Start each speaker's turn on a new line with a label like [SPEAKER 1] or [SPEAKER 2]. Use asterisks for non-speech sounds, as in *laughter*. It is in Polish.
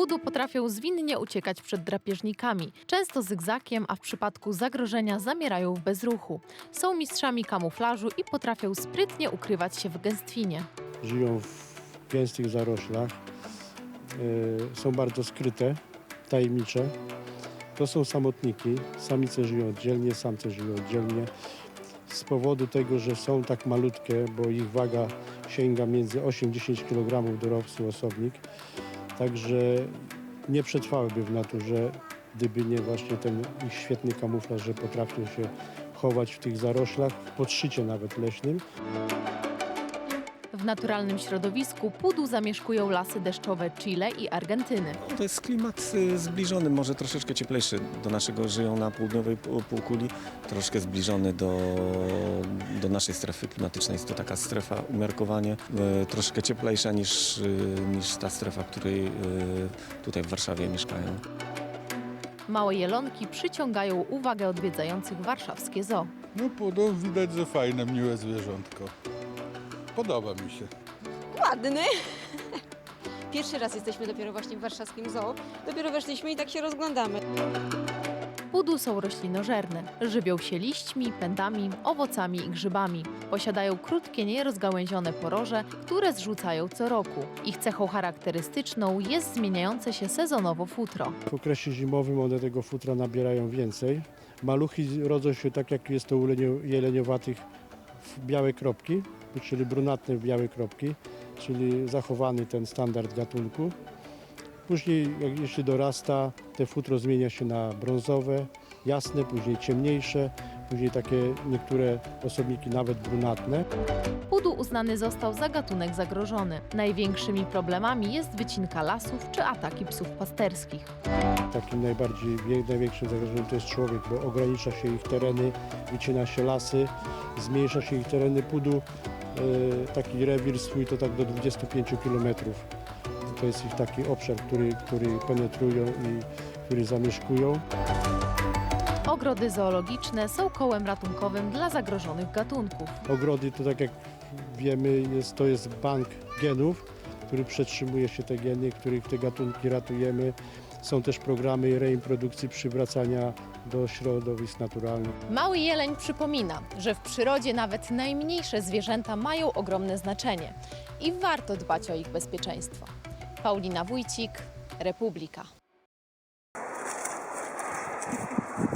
[SPEAKER 1] Pudu potrafią zwinnie uciekać przed drapieżnikami, często zygzakiem, a w przypadku zagrożenia zamierają w bezruchu. Są mistrzami kamuflażu i potrafią sprytnie ukrywać się w gęstwinie.
[SPEAKER 2] żyją w gęstych zaroślach, e, są bardzo skryte, tajemnicze. To są samotniki, samice żyją oddzielnie, samce żyją oddzielnie. Z powodu tego, że są tak malutkie, bo ich waga sięga między 8-10 kg dorosły osobnik, także nie przetrwałyby w naturze, gdyby nie właśnie ten ich świetny kamuflaż, że potrafią się chować w tych zaroślach, w podszycie nawet leśnym.
[SPEAKER 1] W naturalnym środowisku pudu zamieszkują lasy deszczowe Chile i Argentyny.
[SPEAKER 3] No, To jest klimat y, zbliżony, może troszeczkę cieplejszy do naszego, żyją na południowej pół- półkuli, troszkę zbliżony do, do naszej strefy klimatycznej. Jest to taka strefa umiarkowanie y, troszkę cieplejsza niż, y, niż ta strefa, w której y, tutaj w Warszawie mieszkają.
[SPEAKER 1] Małe jelonki przyciągają uwagę odwiedzających warszawskie zoo.
[SPEAKER 4] No pudu widać, że fajne, miłe zwierzątko. Podoba mi się.
[SPEAKER 5] ładny. *laughs* Pierwszy raz jesteśmy dopiero właśnie w warszawskim zoo. Dopiero weszliśmy i tak się rozglądamy.
[SPEAKER 1] Pudu są roślinożerne. Żywią się liśćmi, pędami, owocami i grzybami. Posiadają krótkie, nierozgałęzione poroże, które zrzucają co roku. Ich cechą charakterystyczną jest zmieniające się sezonowo futro.
[SPEAKER 2] W okresie zimowym one tego futra nabierają więcej. Maluchy rodzą się tak, jak jest to u lenio- jeleniowatych w białe kropki, czyli brunatne w białe kropki, czyli zachowany ten standard gatunku. Później, jak jeśli dorasta, te futro zmienia się na brązowe, jasne, później ciemniejsze, później takie niektóre osobniki nawet brunatne.
[SPEAKER 1] Pudu uznany został za gatunek zagrożony. Największymi problemami jest wycinka lasów czy ataki psów pasterskich.
[SPEAKER 2] Takim najbardziej, największym zagrożeniem to jest człowiek, bo ogranicza się ich tereny, wycina się lasy, zmniejsza się ich tereny pudu. E, Taki rewir swój to tak do 25 km. To jest ich taki obszar, który, który penetrują i który zamieszkują.
[SPEAKER 1] Ogrody zoologiczne są kołem ratunkowym dla zagrożonych gatunków.
[SPEAKER 2] Ogrody to tak jak wiemy, jest, to jest bank genów, który przetrzymuje się te geny, których te gatunki ratujemy. Są też programy reimprodukcji, przywracania do środowisk naturalnych.
[SPEAKER 1] Mały jeleń przypomina, że w przyrodzie nawet najmniejsze zwierzęta mają ogromne znaczenie i warto dbać o ich bezpieczeństwo. Paulina Wójcik, Republika.